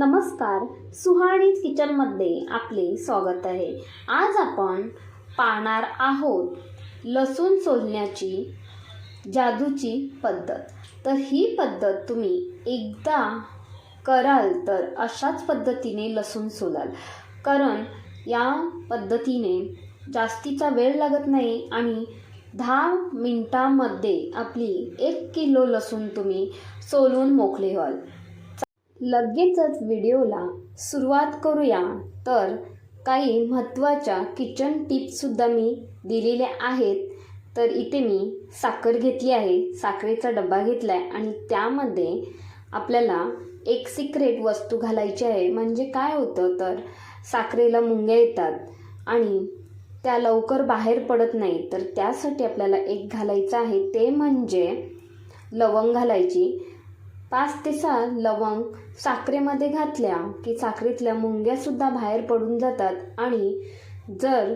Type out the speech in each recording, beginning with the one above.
नमस्कार सुहाणी किचनमध्ये आपले स्वागत आहे. आज आपण पाहणार आहोत लसूण सोलण्याची जादूची पद्धत. तर ही पद्धत तुम्ही एकदा कराल तर अशाच पद्धतीने लसूण सोलाल. कारण या पद्धतीने जास्तीचा वेळ लागत नाही आणि दहा मिनटामध्ये आपली एक किलो लसूण तुम्ही सोलून मोकळे व्हाल. लगेचच व्हिडिओला सुरुवात करूया. तर काही महत्त्वाच्या किचन टिप्ससुद्धा मी दिलेल्या आहेत. तर इथे मी साखर घेतली आहे. साखरेचा डबा घेतला आहे आणि त्यामध्ये आपल्याला एक सिक्रेट वस्तू घालायची आहे. म्हणजे काय होतं? तर साखरेला मुंग्या येतात आणि त्या लवकर बाहेर पडत नाही तर त्यासाठी आपल्याला एक घालायचं आहे. ते म्हणजे लवंग घालायची. पाच ते सहा लवंग साखरेमध्ये घातल्या की साखरेतल्या मुंग्यासुद्धा बाहेर पडून जातात. आणि जर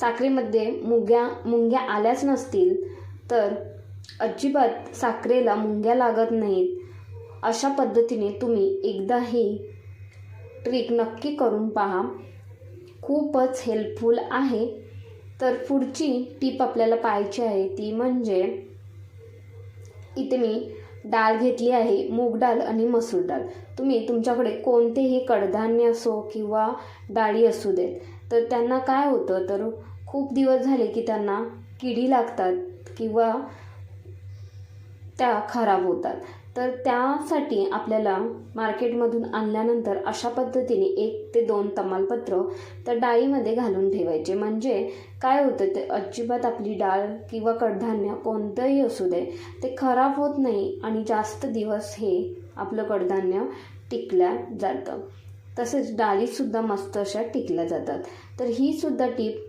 साखरेमध्ये मुंग्या मुंग्या आल्याच नसतील तर अजिबात साखरेला मुंग्या लागत नाहीत. अशा पद्धतीने तुम्ही एकदा ही ट्रिक नक्की करून पहा. खूपच हेल्पफुल आहे. तर पुढची टीप आपल्याला पाहायची आहे ती म्हणजे इथे मी डाळ घेतली आहे मूग डाळ आणि मसूर डाळ तुम्ही तुमच्याकडे कोणतेही कडधान्य असो किंवा डाळी असू देत. तर त्यांना काय होतं? तर खूप दिवस झाले की त्यांना किडी लागतात किंवा त्या खराब होतात. तर त्यासाठी आपल्याला मार्केटमधून आणल्यानंतर अशा पद्धतीने एक ते दोन तमालपत्र त्या डाळीमध्ये घालून ठेवायचे. म्हणजे काय होतं ते अजिबात आपली डाळ किंवा कडधान्य कोणतंही असू दे ते खराब होत नाही आणि जास्त दिवस हे आपलं कडधान्य टिकल्या जातं. तसेच डाळीसुद्धा मस्त अशा टिकल्या जातात. तर ही सुद्धा टीप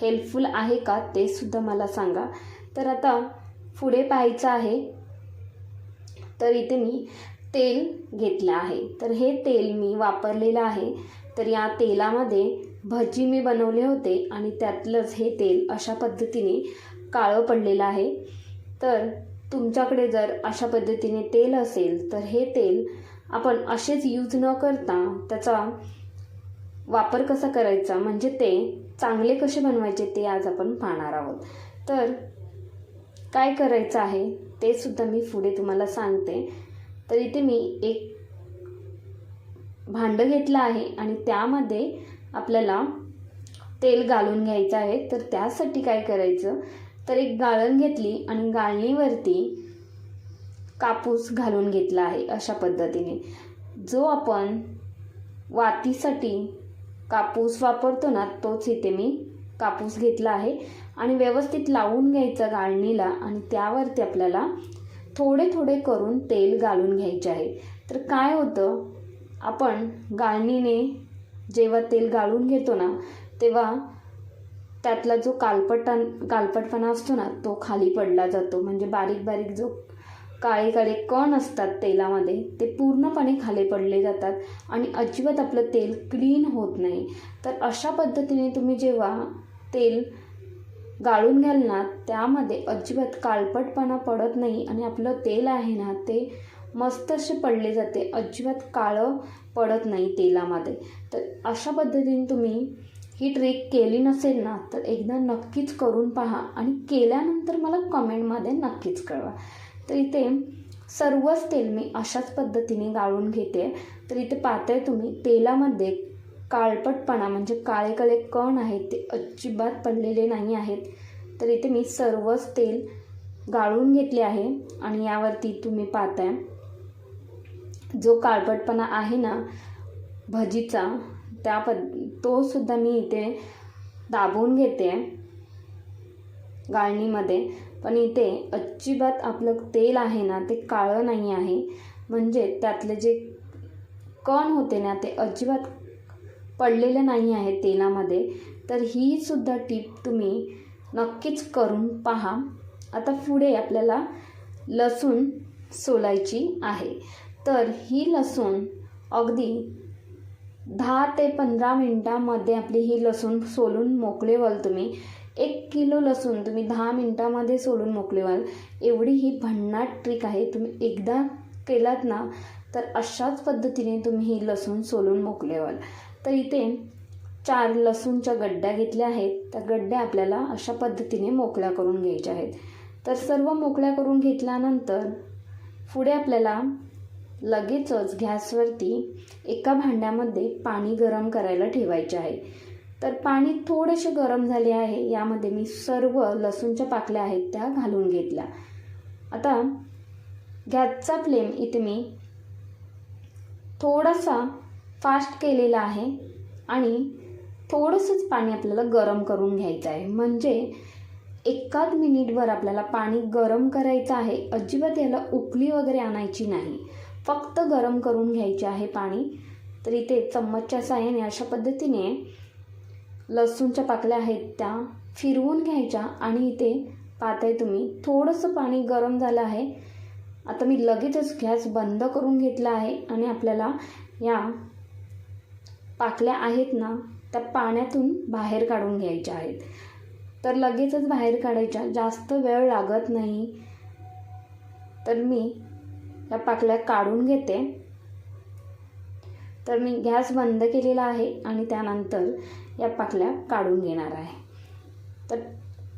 हेल्पफुल आहे का ते सुद्धा मला सांगा. तर आता पुढे पाहायचं आहे. तर इथे मी तेल घेतलं आहे. तर हे तेल मी वापरलेलं आहे. तर या तेलामध्ये भजी मी बनवले होते आणि त्यातलंच हे तेल अशा पद्धतीने काळं पडलेलं आहे. तर तुमच्याकडे जर अशा पद्धतीने तेल असेल तर हे तेल आपण असेच यूज न करता त्याचा वापर कसा करायचा? म्हणजे ते चांगले कसे बनवायचे ते आज आपण पाहणार आहोत. तर काय करायचं आहे ते सुद्धा मी पुढे तुम्हाला सांगते. तर इथे मी एक भांडं घेतलं आहे आणि त्यामध्ये आपल्याला तेल घालून घ्यायचं आहे. तर त्यासाठी काय करायचं? तर एक गाळण घेतली आणि गाळणीवरती कापूस घालून घेतला आहे अशा पद्धतीने. जो आपण वातीसाठी कापूस वापरतो ना तोच इथे मी कापूस घेतला आहे आणि व्यवस्थित लावून घ्यायचं गाळणीला आणि त्यावरती आपल्याला थोडे थोडे करून तेल घालून घ्यायचे आहे. तर काय होतं? आपण गाळणीने जेव्हा तेल गाळून घेतो ना तेव्हा त्यातला जो कालपटा कालपटपणा असतो ना तो खाली पडला जातो. म्हणजे बारीक बारीक जो काळे काळे कण असतात तेलामध्ये ते पूर्णपणे खाली पडले जातात आणि अजिबात आपलं तेल क्लीन होत नाही. तर अशा पद्धतीने तुम्ही जेव्हा तेल गाळून घ्याल ना त्यामध्ये अजिबात काळपटपणा पडत नाही आणि आपलं तेल आहे ना ते मस्त असे पडले जाते. अजिबात काळं पडत नाही तेलामध्ये. तर अशा पद्धतीने तुम्ही ही ट्रिक केली नसेल ना तर एकदा नक्कीच करून पहा आणि केल्यानंतर मला कमेंटमध्ये नक्कीच कळवा. तर इथे सर्वच तेल मी अशाच पद्धतीने गाळून घेते. तर इथे पाहताय तुम्ही तेलामध्ये काळपटपणा म्हणजे काळे काळे कण आहेत ते अजिबात पडलेले नाही आहेत. तर इथे मी सर्वच तेल गाळून घेतले आहे आणि यावरती तुम्ही पाहताय. जो काळपटपणा आहे ना भजीचा त्या पद तो सुद्धा मी इथे दाबून घेते गाळणीमध्ये. पण इथे अजिबात आपलं तेल आहे ना ते काळं नाही आहे. म्हणजे त्यातले जे कण होते ना ते अजिबात पडलेले नाही आहे तेलामध्ये तर ही सुद्धा टीप तुम्ही नक्कीच करून पहा. आता पुढे आपल्याला लसूण सोलायची आहे. तर ही लसूण अगदी दहा ते पंधरा मिनटामध्ये आपली ही लसूण सोलून मोकळे व्हाल तुम्ही. एक किलो लसूण तुम्ही दहा मिनटामध्ये सोलून मोकळे व्हाल एवढी ही भन्नाट ट्रिक आहे. तुम्ही एकदा केलात ना तर अशाच पद्धतीने तुम्ही ही लसूण सोलून मोकले व्हाल तर इथे चार लसूणच्या गड्ड्या घेतल्या आहेत. त्या गड्ड्या आपल्याला अशा पद्धतीने मोकळ्या करून घ्यायच्या आहेत. तर सर्व मोकळ्या करून घेतल्यानंतर पुढे आपल्याला लगेचच गॅसवरती एका भांड्यामध्ये पाणी गरम करायला ठेवायचे आहे. तर पाणी थोडेसे गरम झाले आहे. यामध्ये मी सर्व लसूणच्या पाकल्या आहेत त्या घालून घेतल्या. आता गॅसचा फ्लेम इथे मी थोडासा फास्ट केलेला आहे आणि थोडंसंच पाणी आपल्याला गरम करून घ्यायचं आहे. म्हणजे एकाच मिनिटभर आपल्याला पाणी गरम करायचं आहे. अजिबात याला उकळी वगैरे आणायची नाही. फक्त गरम करून घ्यायचे आहे पाणी. तर इथे चम्मचच्या साह्याने अशा पद्धतीने लसूणच्या पाकल्या आहेत त्या फिरवून घ्यायच्या आणि इथे पाहताय तुम्ही थोडंसं पाणी गरम झालं आहे. आता मी लगेचच गॅस बंद करून घेतला आहे आणि आपल्याला या पाकल्या आहेत ना त्या पाण्यातून बाहेर काढून घ्यायच्या आहेत. तर लगेचच बाहेर काढायच्या. जास्त वेळ लागत नाही. तर मी या पाकल्या काढून घेते. तर मी गॅस बंद केलेला आहे आणि त्यानंतर या पाकल्या काढून घेणार आहे. तर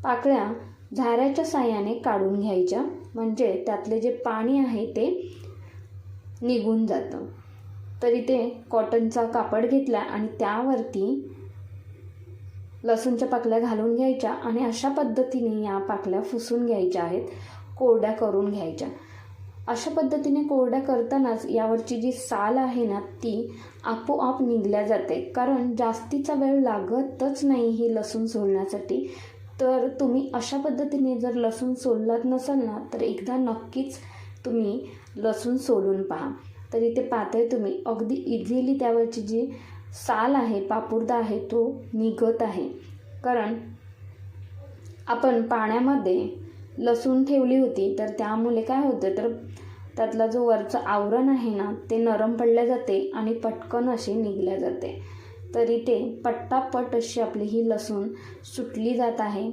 पाकळ्या झाऱ्याच्या साह्याने काढून घ्यायच्या. म्हणजे त्यातले जे पाणी आहे ते निघून जातं. तर इथे कॉटनचा कापड घेतला आणि त्यावरती लसूणच्या पाकल्या घालून घ्यायच्या आणि अशा पद्धतीने या पाकल्या फुसून घ्यायच्या आहेत कोरड्या करून घ्यायच्या. अशा पद्धतीने कोरड्या करतानाच यावरची जी साल आहे ना ती आपोआप निघल्या जाते. कारण जास्तीचा वेळ लागतच नाही ही लसूण सोलण्यासाठी. तर तुम्ही अशा पद्धतीने जर लसूण सोललात नसाल ना तर एकदा नक्कीच तुम्ही लसूण सोलून पहा. तर इथे पाहताय तुम्ही. अगदी इझिली त्यावरची जी साल आहे पापुर्दा आहे तो निघत आहे. कारण आपण पाण्यामध्ये लसूण ठेवली होती तर त्यामुळे काय होतं तर त्यातला जो वरचं आवरण आहे ना ते नरम पडल्या जाते आणि पटकन असे निघल्या जाते. तर इथे पट्टापट अशी आपली ही लसूण सुटली जात आहे.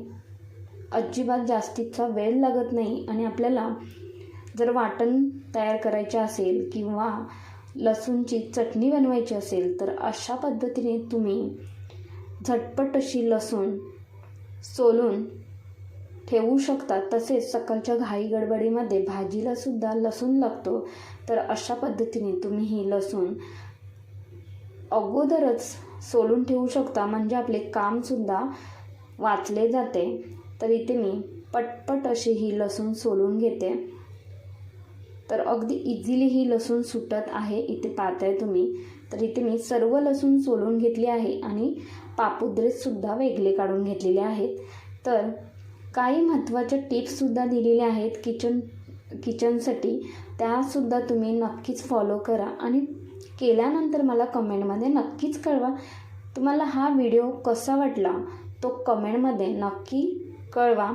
अजिबात जास्तीचा वेळ लागत नाही आणि आपल्याला जर वाटण तयार करायचे असेल किंवा लसूणची चटणी बनवायची असेल तर अशा पद्धतीने तुम्ही झटपट अशी लसूण सोलून ठेवू शकता. तसेच सकाळच्या घाई गडबडीमध्ये भाजीला सुद्धा लसूण लागतो. तर अशा पद्धतीने तुम्ही ही लसूण अगोदरच सोलून ठेवू शकता. म्हणजे आपले कामसुद्धा वाचले जाते. तर इथे मी पटपट अशी ही लसूण सोलून घेते. तर अगदी इझिली ही लसूण सुटत आहे. इथे पाहताय तुम्ही. तर इथे मी सर्व लसूण सोलून घेतली आहे आणि पापुद्रेसुद्धा वेगळे काढून घेतलेले आहेत. तर काही महत्त्वाच्या टिप्ससुद्धा दिलेल्या आहेत किचन किचनसाठी त्यासुद्धा तुम्ही नक्कीच फॉलो करा आणि केल्यानंतर मला कमेंटमध्ये नक्कीच कळवा. तुम्हाला हा व्हिडिओ कसा वाटला तो कमेंटमध्ये नक्की कळवा.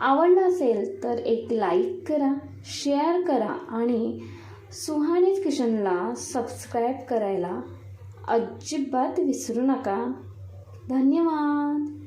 आवडला असेल तर एक लाईक करा शेअर करा आणि सुहानीज किशनला सबस्क्राईब करायला अजिबात विसरू नका. धन्यवाद.